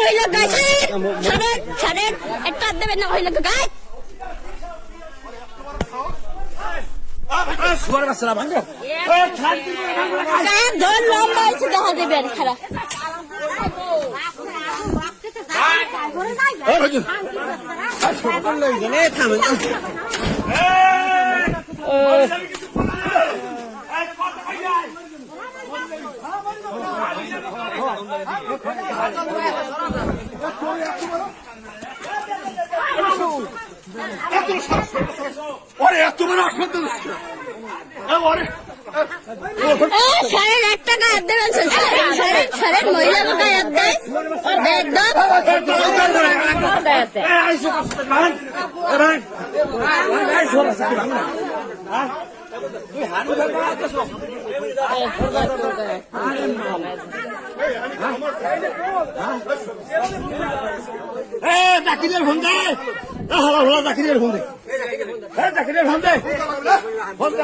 হইল একটা দেবেন না হইল গাছ ধর লম্বা হয়েছে দেখা দেবেন খারাপ ওরে এত বড় অসন্ত ওরে একদম এ চাকরির ফোন দে। হলা হলা চাকরির ফোন দে। এ চাকরির ফোন দে। ফোন দে।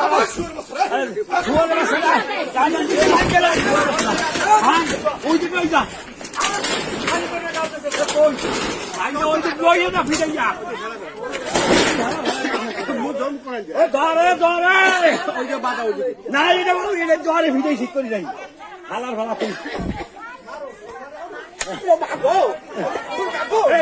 ওই দিকে ওই যা। ওই দিকে ওই না ফিরে যা। ধরে ধরে না এটা বলো এটা ধরে ফিরে ঠিক করে যাই হালার ভালা তুই এ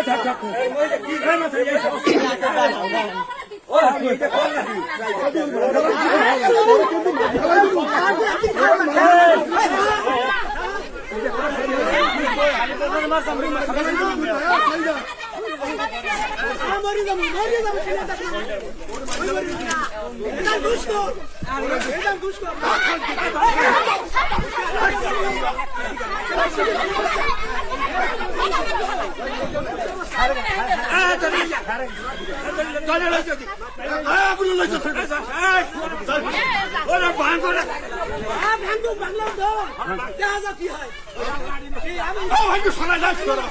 থাক এ মাথা যাই এটা কোন নাকি চলে লই যদি আ আপনি লই যদি ওরা করে ও ভাই শোনা যায় শোনা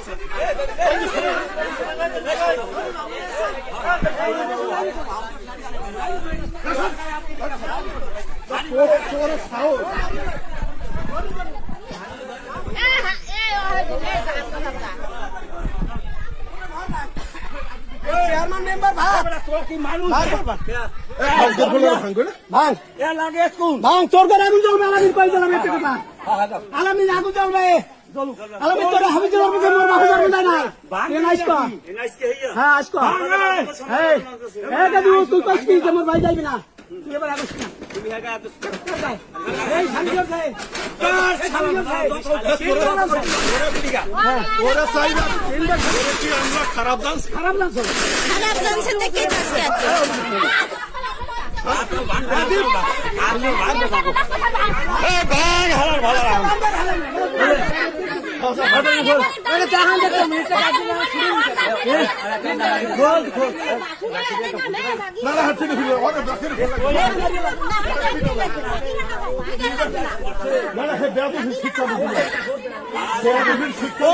চেয়ারম্যান মেম্বার ভাগ ভাঙ লাগে ভাঙ তোর করে আমি যাব আলামিন কই দিলাম একটা কথা আলামিন আগু যাবে আলামিন তোর হাবি দিলাম যে মোর বাপু যাবে না। না এ নাইস কো হ্যাঁ আজকো। এই এই দাদু তুই কইস কি মোর ভাই যাইবি না। তুই এবার আগু এই শান্তি আছে? এই শান্তি আছে? ওরা চাইবা? কি আমরা খারাপ দাস খারাপ লাগছে খারাপ জানছেন দেখে আজকে শিক্ষা শিক্ষা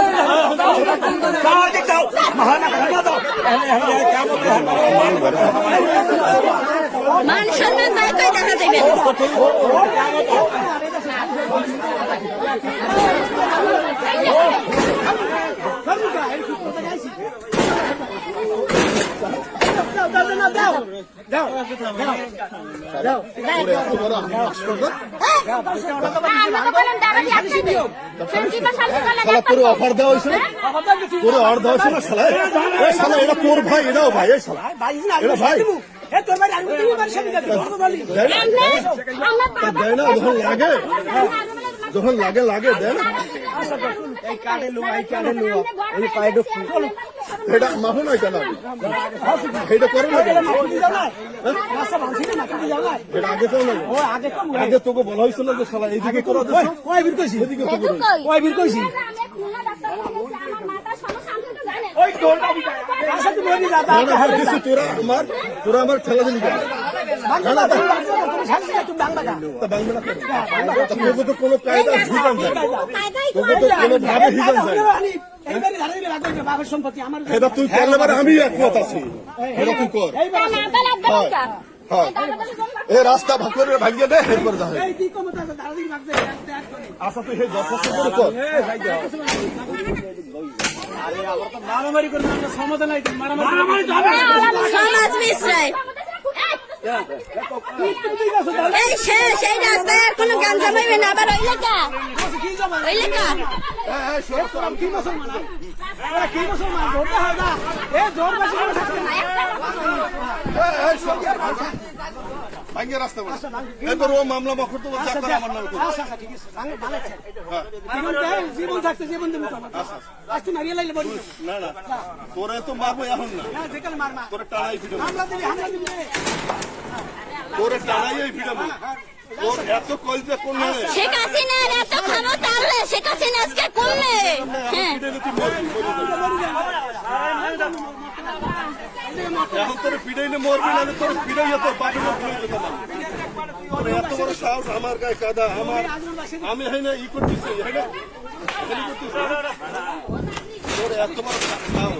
মান সম্মান না কই দেখা দেবেন তোর অফার দেওয়া হয়েছে তোর অফার দেওয়া হয়েছে না শালা এই শালা এটা তোর ভাই এটাও ভাই এই শালা এটা ভাই যখন লাগে যখন লাগে লাগে দেয় না এটা মাফে নয় কেন? এটা করে না। এটা আগে তো না আগে তোকে বলা হয়েছিল যে শালা এইদিকে করে এদিকে তো কয়? বীর কইছি ওই আচ্ছা তুমি ওই হ্যাঁ, কিছু তোরা আমার তোরা আমার ঠেলা দিলি কেন? তা কেন? তা তোকে তো কোনো কায়দা হিসাব যায় তোকে তো কোনো ভাবে হিসাব যায় এটা তুই করলে পারে আমি একমত আছি এটা তুই কর হ্যাঁ এ রাস্তা ভাগ করে ভাঙিয়ে দে হয়। এক করে আচ্ছা তুই যথেষ্ট করে কর মারামারি করবে সমাধান নাই মারামারি মারামারি সমাজ মিশ্রায় এই শেষ এই রাস্তায় আর কোনো গান জামাইবে না আবার ওই লেখা। ওই লেখা। কি মুসলমান কি মুসলমান জোরটা না এ জোর বাসি করে থাকবে না ভাঙিয়ে রাস্তা বল। এরপর ও মামলা মখর তো যা করে আমার নামে করবে। আচ্ছা আচ্ছা ঠিক আছে ভাঙে ভালো আছে জীবন দেয়, জীবন থাকতে জীবন দেবো তো আমার। আজ লাইলে না না। তোরে তো মারবো এখন না। হ্যাঁ যেখানে মার মা তোরে টানাই ফিরাবো হামলা দিবি হামলা দিবি। তোরে টানাই ফিরাবো তোর এত কলজা কোন শেখ হাসিনার এত ক্ষমতা আনলে শেখ হাসিনা আজকে করলে? হ্যাঁ। এখন তোর পিড়াইলে মরবি না তোর পিড়াইয়া তোর বাড়ি তোর এত বড় সাহস, আমার গায়ে কাদা, আমার আমি হই না ই করতেছি হয় না? তোর এত বড় সাহস তোর এত বড় সাহস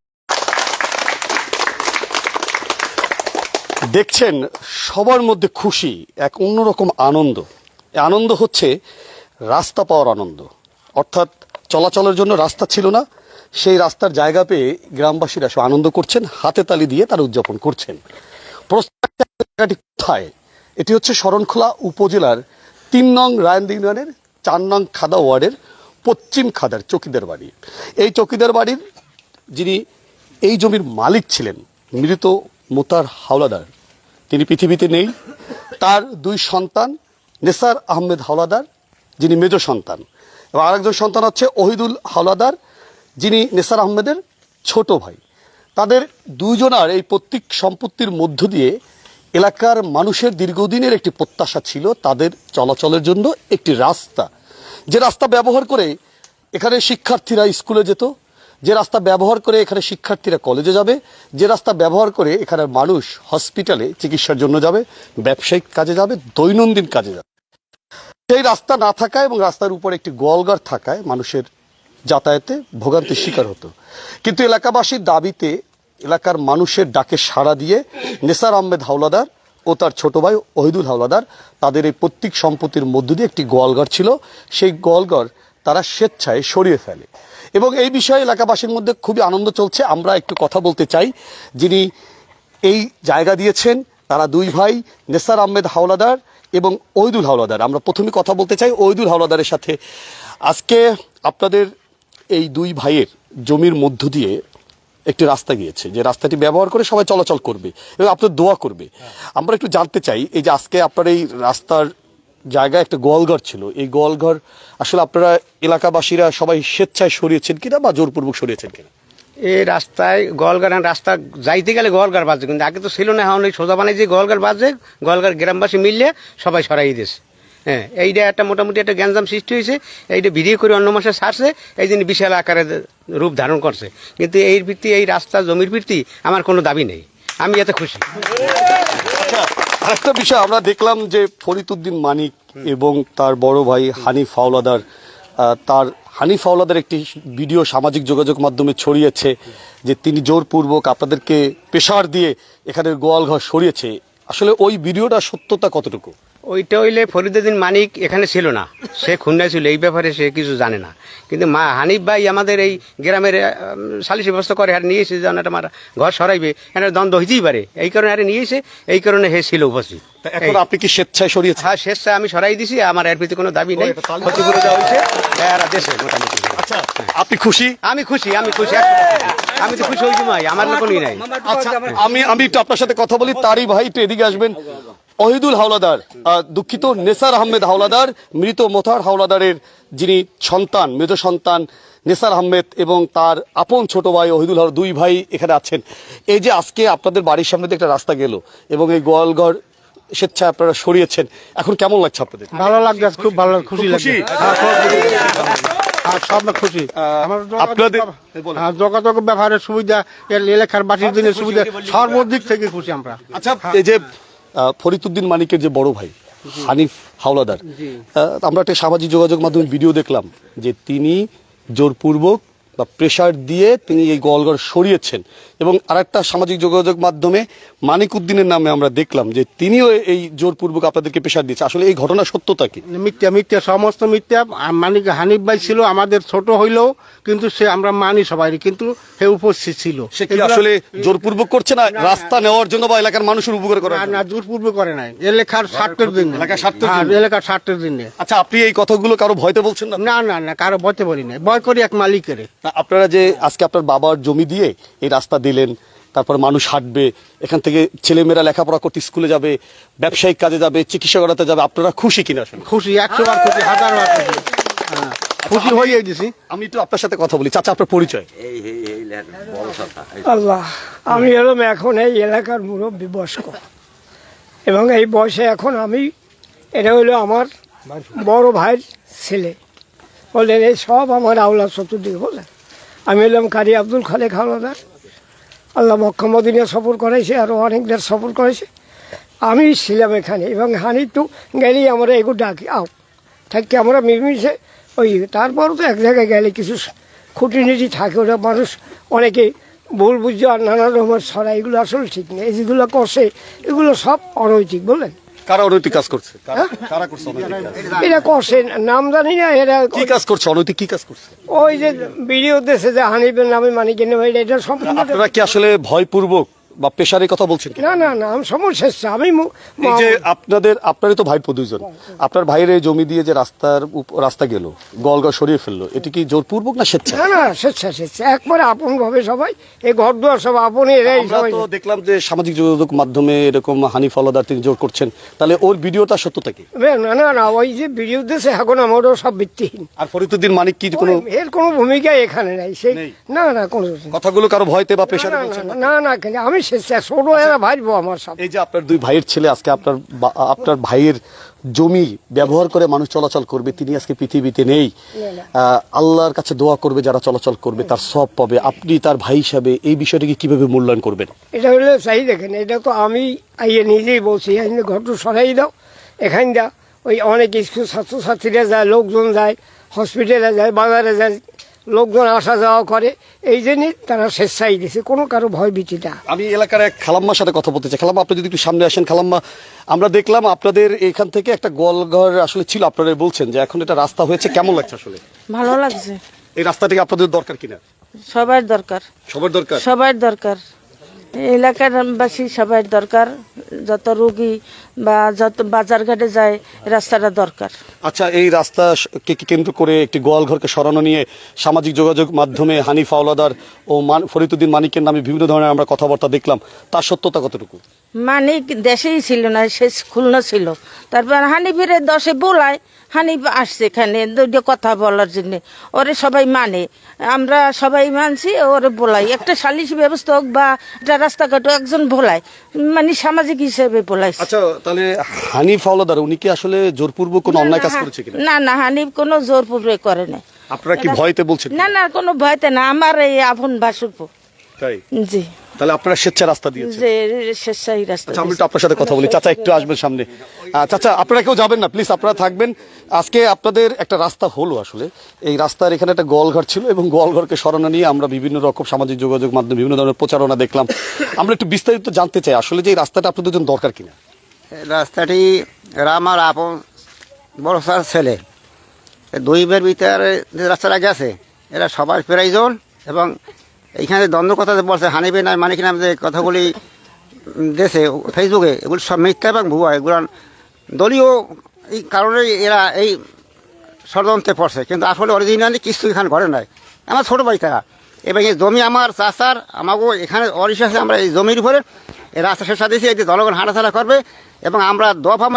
দেখছেন সবার মধ্যে খুশি, এক অন্যরকম আনন্দ। আনন্দ হচ্ছে রাস্তা পাওয়ার আনন্দ। অর্থাৎ চলাচলের জন্য রাস্তা ছিল না, সেই রাস্তার জায়গা পেয়ে গ্রামবাসীরা সব আনন্দ করছেন, হাতে তালি দিয়ে তারা উদযাপন করছেন। জায়গাটি কোথায়? এটি হচ্ছে শরণখোলা উপজেলার তিন নং রায়ন্দ ইউনিয়নের চার নং খাদা ওয়ার্ডের পশ্চিম খাদার চকিদার বাড়ি। এই চকিদার বাড়ির যিনি এই জমির মালিক ছিলেন, মৃত মোতার হাওলাদার তিনি পৃথিবীতে নেই। তার দুই সন্তান, নেসার আহমেদ হাওলাদার, যিনি মেজ সন্তান। এবং আরেকজন সন্তান হচ্ছে ওহিদুল হাওলাদার, যিনি নেসার আহমেদের ছোট ভাই। তাদের দুইজনার এই প্রত্যেক সম্পত্তির মধ্য দিয়ে এলাকার মানুষের দীর্ঘদিনের একটি প্রত্যাশা ছিল তাদের চলাচলের জন্য একটি রাস্তা। যে রাস্তা ব্যবহার করে এখানে শিক্ষার্থীরা স্কুলে যেত যে রাস্তা ব্যবহার করে এখানে শিক্ষার্থীরা কলেজে যাবে, যে রাস্তা ব্যবহার করে এখানের মানুষ হসপিটালে চিকিৎসার জন্য যাবে, ব্যবসায়িক কাজে যাবে, দৈনন্দিন কাজে যাবে। সেই রাস্তা না থাকায় এবং রাস্তার উপর একটি গোয়ালঘর থাকায় মানুষের যাতায়াতে ভোগান্তির শিকার হতো। কিন্তু এলাকাবাসীর দাবিতে এলাকার মানুষের ডাকে সাড়া দিয়ে নেসার আহমেদ হাওলাদার ও তার ছোট ভাই ওহিদুল হাওলাদার তাদের এই প্রত্যেক সম্পত্তির মধ্য দিয়ে একটি গোয়ালঘর ছিল। সেই গোয়ালঘর তারা স্বেচ্ছায় সরিয়ে ফেলে। এবং এই বিষয়ে এলাকাবাসীর মধ্যে খুবই আনন্দ চলছে। আমরা একটু কথা বলতে চাই। যিনি এই জায়গা দিয়েছেন তারা দুই ভাই নেসার আহমেদ হাওলাদার এবং ওইদুল হাওলাদার। আমরা প্রথমে কথা বলতে চাই ওইদুল হাওলাদারের সাথে। আজকে আপনাদের এই দুই ভাইয়ের জমির মধ্য দিয়ে একটি রাস্তা গিয়েছে যে রাস্তাটি ব্যবহার করে সবাই চলাচল করবে এবং আপনার দোয়া করবে। আমরা একটু জানতে চাই এই যে আজকে আপনার এই রাস্তার জায়গায় একটা গোয়ালঘর ছিল। এই গোয়ালঘর আসলে আপনারা এলাকাবাসীরা সবাই স্বেচ্ছায় সরিয়েছেন কিনা বা জোরপূর্বক সরিয়েছেন কিনা? এই রাস্তায় গোয়ালঘর রাস্তা যাইতে গেলে গোয়ালঘর বাজে কিন্তু আগে তো ছিল না এখন ওই সোজা বানাই যে গোয়ালঘর বাজে গোয়ালঘর গ্রামবাসী মিললে সবাই সরাই দিয়েছে। হ্যাঁ এইটা একটা মোটামুটি একটা গ্যাঞ্জাম সৃষ্টি হয়েছে এইটা ভিডিও করে অন্য মাসে সারছে এই জন্য বিশাল আকারে রূপ ধারণ করছে। কিন্তু এই ভিত্তি এই রাস্তা জমির ভিত্তি আমার কোনো দাবি নেই। আমি এতে খুশি। আচ্ছা আরেকটা বিষয় আমরা দেখলাম যে ফরিদউদ্দিন মানিক এবং তার বড় ভাই হানিফ হাওলাদার তার হানিফ হাওলাদার একটি ভিডিও সামাজিক যোগাযোগ মাধ্যমে ছড়িয়েছে যে তিনি জোরপূর্বক আপনাদেরকে পেশার দিয়ে এখানের গোয়ালঘর সরিয়েছে। আসলে ওই ভিডিওটা সত্যতা কতটুকু? ওইটা হইলে ফরিদুদ্দিন মানিক এখানে ছিল না। সে খুলনায় ছিল এই ব্যাপারে সে কিছু জানে না। কিন্তু মা হানিফ ভাই আমাদের এই গ্রামের সালিসি ব্যবস্থা করে আর নিয়েছে যেন এটা আমার ঘর সরাইবে এটা দ্বন্দ্ব হইতেই পারে। এই কারণে আরে নিয়েছে এই কারণে হে ছিল উপস্থিত। এখন আপনি কি স্বেচ্ছায় সরিয়েছেন? হ্যাঁ শেষটা আমি সরাই দিছি আমার এর প্রতি কোনো দাবি নেই। ক্ষতিপূরণ দেওয়া হয়েছে এরা দেশে মোটামুটি। আচ্ছা আপনি খুশি? আমি খুশি আমি খুশি আমি তো খুশি হয়েছি ভাই আমার লোকই নাই। আচ্ছা আমি আমি একটু আপনার সাথে কথা বলি তারই ভাই একটু এদিকে আসবেন। অহিদুল হাওলাদার দুঃখিত নেসার আহমেদ হাওলাদার মৃত মোথার হাওলাদারের যিনি সন্তান মৃত সন্তান নেসার আহমেদ এবং তার আপন ছোট ভাই অহিদুল হাওলাদার দুই ভাই এখানে আছেন। এই যে আজকে আপনাদের বাড়ির সামনে দিয়ে একটা রাস্তা গেল এবং এই গোয়ালঘর স্বেচ্ছায় আপনারা সরিয়েছেন এখন কেমন লাগছে আপনাদের? ভালো লাগছে খুব ভালো খুশি লাগছে। হ্যাঁ, আর সব খুশি। আপনাদের হ্যাঁ, যোগাযোগ ব্যবহারের সুবিধা এলাকার বাসীর দিনের সুবিধা সর্বদিক থেকে খুশি আমরা। আচ্ছা এই যে আহ, ফরিদউদ্দিন মানিকের যে বড় ভাই হানিফ হাওলাদার আমরা একটা সামাজিক যোগাযোগ মাধ্যমে ভিডিও দেখলাম যে তিনি জোরপূর্বক বা প্রেশার দিয়ে তিনি এই গোয়ালঘর সরিয়েছেন। এবং আরেকটা সামাজিক যোগাযোগ মাধ্যমে মানিক উদ্দিনের নামে আমরা দেখলাম যে তিনিও এই জোরপূর্বক আপনাদেরকে প্রেশার দিয়েছে। আসলে এই ঘটনা সত্যতা কি? মিথ্যা মিথ্যা সমস্ত মিথ্যা। মানিক হানিফ ভাই ছিল আমাদের ছোট হইলেও কিন্তু সে আমরা মানি সবাই কিন্তু সে উপস্থিত ছিল। সে কি আসলে জোরপূর্বক করছে না রাস্তা নেওয়ার জন্য বা এলাকার মানুষের উপকার করে না, জন্য? না জোরপূর্ব করে নাই। এলাকার স্বার্থের দিনে এলাকার স্বার্থের হ্যাঁ, জন্য? এলাকার স্বার্থের দিনে আচ্ছা আপনি এই কথাগুলো কারও ভয়তে বলছেন না? না না না কারও ভয়তে বলি নাই ভয় করি এক মালিকের। না, আপনারা যে আজকে আপনার বাবার জমি দিয়ে এই রাস্তা দিলেন তারপর মানুষ হাঁটবে এখান থেকে ছেলেমেয়েরা লেখাপড়া করতে স্কুলে যাবে ব্যবসায়িক কাজে যাবে চিকিৎসা করাতে যাবে আপনারা খুশি কিনা খুশি একশো বার খুশি হাজার বার খুশি। হ্যাঁ, খুশি হয়ে গেছি আমি একটু আপনার সাথে কথা বলি। চাচা আপনার পরিচয়? আল্লাহ আমি এলাম এখন এই এলাকার মুরব্বী বয়স্ক। এবং এই বয়সে এখন আমি এটা হলো আমার বড় ভাইয়ের ছেলে। বললেন এই সব আমার আউলা চতুর্দিকে বললেন আমি হলাম কারি আব্দুল খালেক হাওলাদার। আল্লাহ মক্কামদিনে সফর করাইছে আরও অনেকদের সফর করেছে আমি ছিলাম এখানে, এবং হানি তো গেলেই আমরা এগো ডাকি, আও থাকি আমরা মিলমিশে ওই, তারপরও তো এক জায়গায় গেলে কিছু খুঁটিনিটি থাকে ওটা মানুষ অনেকে ভুল বুঝছে আর নানা রকমের ছড়া, এগুলো আসলে ঠিক নেই যেগুলো করছে, এগুলো সব অনৈতিক, বললেন? কারা অনৈতিক কাজ করছে? কারা- কারা করছে এরা করছে নাম জানি না এরা কি কাজ করছে? অনৈতিক কি কাজ করছে? ওই যে ভিডিও দেশে যে হানিফের নামে মানে কিনে এটা সম্পূর্ণ আপনারা কি আসলে ভয়পূর্বক বা পেশারের কথা বলছেন না না না আমি সমস্যা আমি এই যে আপনাদের আপনারই তো ভাইপো আপনার ভাইয়ের এই জমি দিয়ে যে রাস্তার রাস্তা গেল গলগা সরিয়ে ফেলল এটি কি জোরপূর্বক না স্বেচ্ছা না না স্বেচ্ছা স্বেচ্ছা একবারে আপন ভাবে সবাই এই ঘর দুয়ার সব আপন এরাই সবাই তো দেখলাম যে সামাজিক যোগাযোগ মাধ্যমে এরকম হানিফ আলাদার তিনি জোর করছেন তাহলে ওর ভিডিওটা সত্যতা কি না না না ওই যে ভিডিও এখন আমারও সব ভিত্তিহীন আর ফরিদুদ্দিন মানিক কি কোনো এর কোনো ভূমিকা এখানে নাই সেই। না না কোনো কথাগুলো কারও ভয়তে বা পেশারে না, না, আমি স্বেচ্ছা ছোট এরা ভাইবো আমার এই যে আপনার দুই ভাইয়ের ছেলে আজকে আপনার আপনার ভাইয়ের জমি ব্যবহার করে মানুষ চলাচল করবে তিনি আজকে পৃথিবীতে নেই। আল্লাহর কাছে দোয়া করবে যারা চলাচল করবে তার সব পাবে। আপনি তার ভাই হিসাবে এই বিষয়টাকে কীভাবে মূল্যায়ন করবেন? এটা হলো চাই দেখেন এটা তো আমি আইয়ে নিজেই বলছি এখানে ঘরটা সরাই দাও। এখান দা ওই অনেক স্কুল ছাত্রছাত্রীরা যায় লোকজন যায় হসপিটালে যায় বাজারে যায় লোকজন আসা যাওয়া করে এই জন্যই তারা স্বেচ্ছাই দিছে। কোনো কারও ভয় ভীতি না। আমি এলাকার এক খালাম্মার সাথে কথা বলতে চাই। খালাম্মা আপনি যদি একটু সামনে আসেন খালাম্মা আমরা দেখলাম আপনাদের এখান থেকে একটা গোয়ালঘর আসলে ছিল আপনারা বলছেন যে এখন এটা রাস্তা হয়েছে। কেমন লাগছে আসলে? ভালো লাগছে। এই রাস্তাটিকে আপনাদের দরকার কিনা? সবার দরকার। সবার দরকার? সবার দরকার। এলাকার বাসী সবার দরকার। যত রুগী বা যত বাজার ঘাটে যায় রাস্তাটা দরকার। আচ্ছা এই রাস্তা কে কে কেন্দ্র করে একটি গোয়ালঘরকে সরানো নিয়ে সামাজিক যোগাযোগ মাধ্যমে হানিফ আওলাদার ও ফরিদুদ্দিন মানিকের নামে বিভিন্ন ধরনের আমরা কথাবার্তা দেখলাম। তার সত্যতা কতটুকু? মানিক দেশেই ছিল না সে খুলনা ছিল। তারপর হানি হানিফের দশে বোলায় হানিফ আসছে এখানে দুটো কথা বলার জন্য। ওরে সবাই মানে আমরা সবাই মানছি ওরে বোলাই। একটা সালিশ ব্যবস্থা হোক বা একটা রাস্তাঘাট একজন বলায়। মানে সামাজিক হিসেবে বলাই আচ্ছা তাহলে হানিফ আওলাদার উনি কি আসলে জোরপূর্বক কোনো অন্যায় কাজ করেছে কিনা? না না হানিফ কোনো জোরপূর্বক করে না আপনারা কি ভয়তে বলছেন না না কোনো ভয়তে না আমার এই আপন ভাসুরপো তাই? জি। তাহলে আপনারা স্বেচ্ছা রাস্তা দিয়েছেন। স্বেচ্ছাই রাস্তা আচ্ছা আমি একটু আপনার সাথে কথা বলি। চাচা একটু আসবেন সামনে। চাচা আপনারা কেউ যাবেন না? প্লিজ আপনারা থাকবেন। আজকে আপনাদের একটা রাস্তা হলো আসলে। এই রাস্তার এখানে একটা গোয়ালঘর ছিল এবং গোয়ালঘরকে সরানো নিয়ে আমরা বিভিন্ন রকম সামাজিক যোগাযোগ মাধ্যমে বিভিন্ন ধরনের প্রচারণা দেখলাম। আমরা একটু বিস্তারিত জানতে চাই আসলে যে এই রাস্তাটা আপনাদের জন্য দরকার কিনা? রাস্তাটি এরা আমার আপন বড় স্যার ছেলে। দুই বের ভিতরে যে রাস্তাটা গেছে এরা সবার প্রাইজন এবং এইখানে দ্বন্দ্ব কথা বলছে হানিবে নাই মানিক নাম যে কথাগুলি দেশে ফেসবুকে এগুলো সব মিথ্যা এবং ভুয়া, এগুলো দলীয় এই কারণেই এরা এই ষড়যন্ত্রে পড়ছে। কিন্তু আসলে অরিজিনালি কিছু এখানে ঘরে নাই। আমার ছোটো ভাই তারা। এবং এই জমি আমার চাষার আমাকেও এখানে অরিশ আছে আমরা এই জমির উপরে, এই রাস্তা শেষ দিয়েছি, এই যে জনগণ হাঁটাচলা করবে, এবং আমরা দফা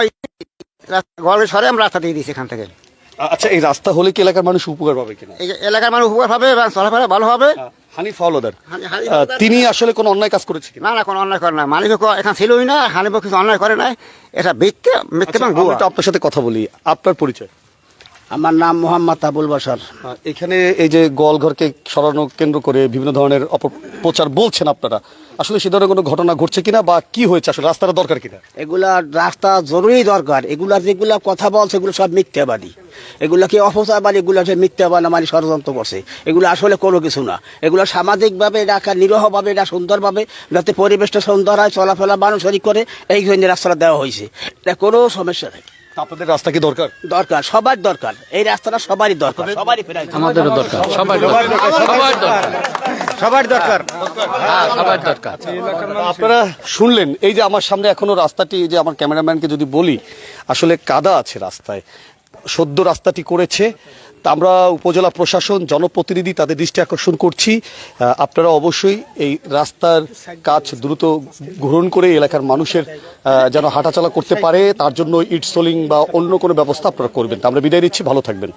গল্পের সরে আমরা রাস্তা দিয়ে দিয়েছি এখান থেকে। আচ্ছা এই রাস্তা হলে কি এলাকার মানুষ উপকার পাবে কিনা? এলাকার মানুষ উপকার হবে এবং চলাফেরা ভালো হবে। হানিফ হাওলাদার। হানি- হানি- আহ, তিনি আসলে কোনো অন্যায় কাজ করেছে না না কোনো অন্যায় করে না মালিক এখানে ছিলই না হানিব কিছু অন্যায় করে নাই। এটা মিথ্যে মিথ্যে এবং আচ্ছা, আমি একটু আপনার সাথে কথা বলি। আপনার পরিচয়? আমার নাম মোহাম্মদ আবুল বাসার এখানে এই যে গোয়ালঘরকে সরানো কেন্দ্র করে বিভিন্ন ধরনের অপপ্রচার বলছেন আপনারা। আসলে সে ধরনের কোনো ঘটনা ঘটছে কিনা বা কি হয়েছে? আসলে রাস্তাটা দরকার কিনা? এগুলা রাস্তা জরুরি দরকার। এগুলা যেগুলা কথা বলছে, এগুলো সব মিথ্যাবাদী। এগুলা কি অপচারবাদী এগুলো যে মিথ্যাবাদ মানে ষড়যন্ত্র করছে। এগুলো আসলে কোনো কিছু না। এগুলো সামাজিকভাবে রাখা নিরহভাবে, এটা সুন্দরভাবে যাতে পরিবেশটা সুন্দর হয়, চলাফেরা মানুষেরই করে, এই জন্য রাস্তাটা দেওয়া হয়েছে। এটা কোনো সমস্যা নেই। আপনাদের রাস্তা কি দরকার? দরকার সবার দরকার। এই রাস্তাটা সবারই দরকার সবারই ফেরাই। আমাদেরও দরকার সবার দরকার সবার দরকার। সবার দরকার। হ্যাঁ সবার দরকার। আপনারা শুনলেন এই যে আমার সামনে এখনও রাস্তাটি যে আমার ক্যামেরাম্যানকে যদি বলি আসলে কাদা আছে রাস্তায়। সদ্য রাস্তাটি করেছে আমরা উপজেলা প্রশাসন, জনপ্রতিনিধি তাদের দৃষ্টি আকর্ষণ করছি। আপনারা অবশ্যই এই রাস্তার কাজ দ্রুত গ্রহণ করে এলাকার মানুষের যেন হাঁটাচলা করতে পারে। তার জন্য ইট সোলিং বা অন্য কোনো ব্যবস্থা আপনারা করবেন। আমরা বিদায় নিচ্ছি, ভালো থাকবেন।